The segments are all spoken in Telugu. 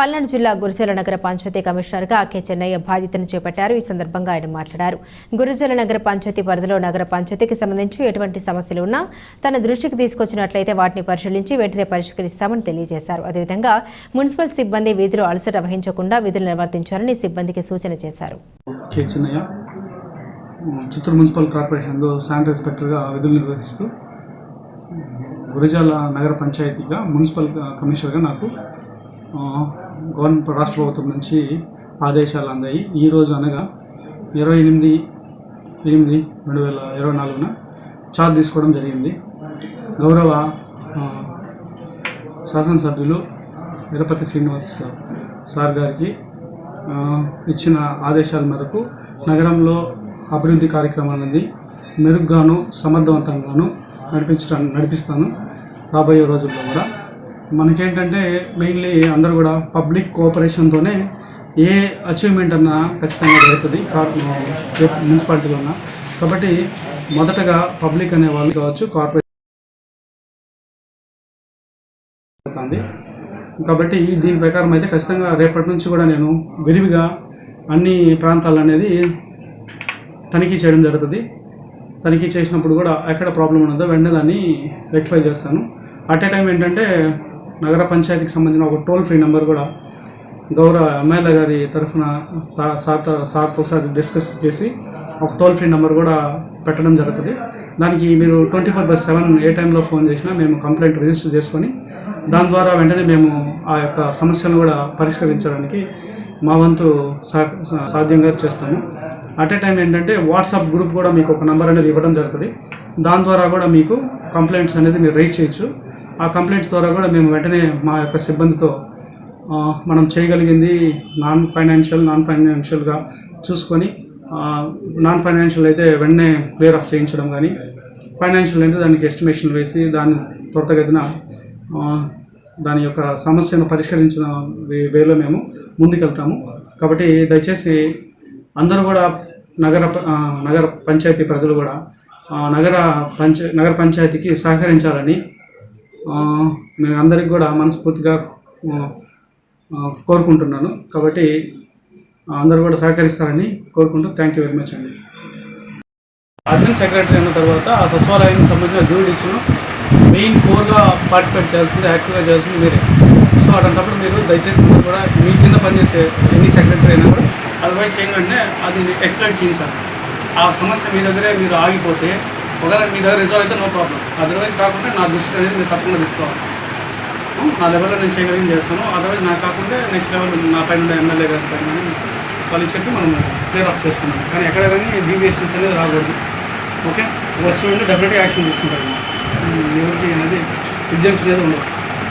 పల్నాడు జిల్లా గురుజల నగర పంచాయతీ కమిషనర్గా కె చెన్నయ్య బాధ్యతను చేపట్టారు. ఈ సందర్భంగా ఆయన మాట్లాడారు. గురుజల నగర పంచాయతీ పరిధిలో నగర పంచాయతీకి సంబంధించి ఎటువంటి సమస్యలు ఉన్నా తన దృష్టికి తీసుకొచ్చినట్లయితే వాటిని పరిశీలించి వెంటనే పరిష్కరిస్తామని తెలియజేశారు. అదేవిధంగా మున్సిపల్ సిబ్బంది వీధిలో అలసట వహించకుండా విధులు నిర్వర్తించాలని సిబ్బందికి సూచన చేశారు. చిత్తూరు మున్సిపల్ కార్పొరేషన్లో శానిటరీ ఇన్స్పెక్టర్గా విధులు నిర్వహిస్తూ గురిజాల నగర పంచాయతీగా మున్సిపల్ కమిషనర్గా నాకు గవర్నమెంట్ రాష్ట్ర ప్రభుత్వం నుంచి ఆదేశాలు అందాయి ఈరోజు అనగా ఇరవై ఎనిమిది ఎనిమిది రెండు వేల ఇరవై నాలుగున చార్జ్ తీసుకోవడం జరిగింది. గౌరవ శాసనసభ్యులు తిరుపతి శ్రీనివాస్ సార్ గారికి ఇచ్చిన ఆదేశాల మేరకు నగరంలో అభివృద్ధి కార్యక్రమాలని మెరుగ్గాను సమర్థవంతంగాను నడిపించడానికి నడిపిస్తాను రాబోయే రోజుల్లో కూడా. మనకేంటంటే మెయిన్లీ అందరూ కూడా పబ్లిక్ కోఆపరేషన్తోనే ఏ అచీవ్మెంట్ అన్నా ఖచ్చితంగా జరుగుతుంది కార్ మున్సిపాలిటీలో ఉన్న. కాబట్టి మొదటగా పబ్లిక్ అనే వాళ్ళు కావచ్చు కార్పొరేట్ కాబట్టి దీని ప్రకారం అయితే ఖచ్చితంగా రేపటి నుంచి కూడా నేను విరివిగా అన్ని ప్రాంతాలు అనేది తనిఖీ చేయడం జరుగుతుంది. తనిఖీ చేసినప్పుడు కూడా ఎక్కడ ప్రాబ్లం ఉన్నదో వెంటనే దాన్ని రెక్టిఫై చేస్తాను. అట్ ఏ టైం ఏంటంటే నగర పంచాయతీకి సంబంధించిన ఒక టోల్ ఫ్రీ నెంబర్ కూడా గౌరవ ఎమ్మెల్యే గారి తరఫున తా- సార్తో సార్తో ఒకసారి డిస్కస్ చేసి ఒక టోల్ ఫ్రీ నెంబర్ కూడా పెట్టడం జరుగుతుంది. దానికి మీరు ట్వంటీ ఫోర్ బై సెవెన్ ఏ టైంలో ఫోన్ చేసినా మేము కంప్లైంట్ రిజిస్టర్ చేసుకొని దాని ద్వారా వెంటనే మేము ఆ యొక్క సమస్యను కూడా పరిష్కరించడానికి మా వంతు సా- సాధ్యంగా చేస్తాము. అట్ ఏ టైం ఏంటంటే వాట్సాప్ గ్రూప్ కూడా మీకు ఒక నెంబర్ అనేది ఇవ్వడం జరుగుతుంది. దాని ద్వారా కూడా మీకు కంప్లైంట్స్ అనేది మీరు రైజ్ చేయొచ్చు. ఆ కంప్లైంట్స్ ద్వారా కూడా మేము వెంటనే మా యొక్క సిబ్బందితో మనం చేయగలిగింది నాన్ ఫైనాన్షియల్ నాన్ ఫైనాన్షియల్గా చూసుకొని నాన్ ఫైనాన్షియల్ అయితే వెంటనే క్లియర్ ఆఫ్ చేయించడం కానీ ఫైనాన్షియల్ అయితే దానికి ఎస్టిమేషన్ వేసి దాన్ని త్వరతగతిన దాని యొక్క సమస్యను పరిష్కరించిన వేలో మేము ముందుకెళ్తాము. కాబట్టి దయచేసి అందరూ కూడా నగర నగర పంచాయతీ ప్రజలు కూడా నగర పంచ నగర పంచాయతీకి సహకరించాలని మేము అందరికి కూడా మనస్ఫూర్తిగా కోరుకుంటున్నాను. కాబట్టి అందరూ కూడా సహకరిస్తారని కోరుకుంటూ థ్యాంక్ యూ వెరీ మచ్ అండి. అడ్మిన్ సెక్రటరీ అయిన తర్వాత ఆ సచివాలయానికి సంబంధించిన జ్యూడిషన్ మెయిన్ కోర్గా పార్టిసిపేట్ చేయాల్సింది యాక్టివ్గా చేయాల్సింది మీరే. సో అటువంటిప్పుడు మీరు దయచేసి మీరు కూడా మీ కింద పనిచేసే ఎన్ని సెక్రటరీ అయినా కూడా అడ్వైజ్ చేయగానే అది ఎక్సలెంట్ చేయించాలి. ఆ సమస్య మీ దగ్గరే మీరు ఆగిపోతే ఒకవేళ మీ దగ్గర రిజర్వ్ అయితే నో ప్రాబ్లం అదర్వైజ్ కాకుండా నా దృష్టి అనేది మీరు తప్పకుండా తీసుకోవాలి. Hmm? నా లెవెల్లో నేను చేయగలిగింది చేస్తాను. అదర్వైజ్ నాకు కాకుండా నెక్స్ట్ లెవెల్ నా పైన ఎమ్మెల్యే గారి పైన వాళ్ళకి చెప్పి మనం క్లియర్ అప్ చేసుకున్నాం కానీ ఎక్కడ కానీ డీవియేషన్స్ అనేది రాకూడదు. ఓకే వచ్చిన డెఫినెట్గా యాక్షన్ తీసుకుంటారు. Hmm? ఎవరికి అనేది ఎగ్జామ్స్ అనేది ఉండదు.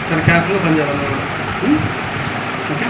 కానీ క్యారెక్టర్గా పనిచేయాలి. Hmm? ఓకే